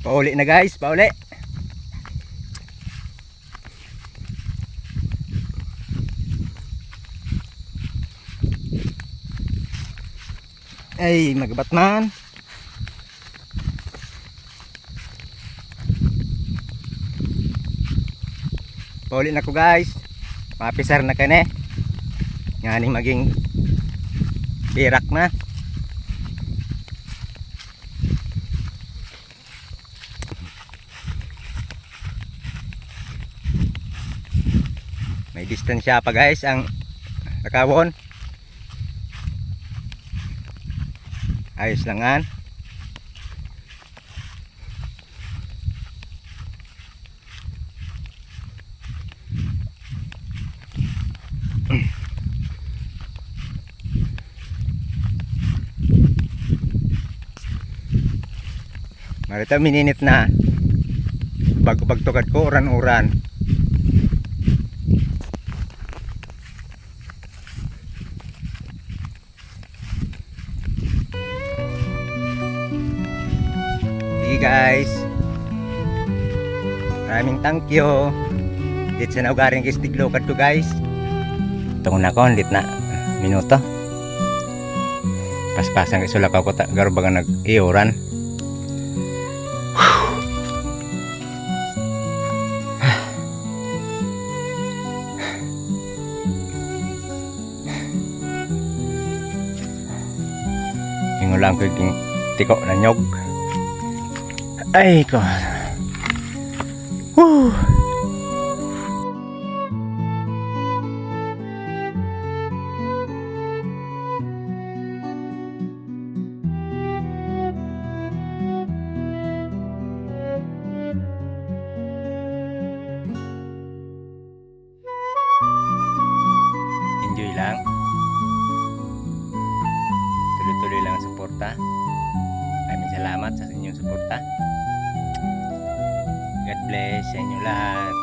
Pauli na guys, pauli. Ay, magabat man. Pauli na ko guys. Mapisar na kane. Nga ni maging birak na. May distansya pa guys ang nakawon. Ayos lang an. Marita mininit na bago pagtukad ko uran-uran. Guys. Maraming thank you. Dito sa naugaring kistiglokad ko guys. Tungon na ko, lit na minuto. Paspasan kayo sulak ako ta garo baga nag-iuran. Hingulang ko yung tiko na nyog. Ay ko. Woo! Enjoy lang. Tuloy-tuloy lang ang suporta. Salamat sa inyong suporta. God bless sa inyo lahat.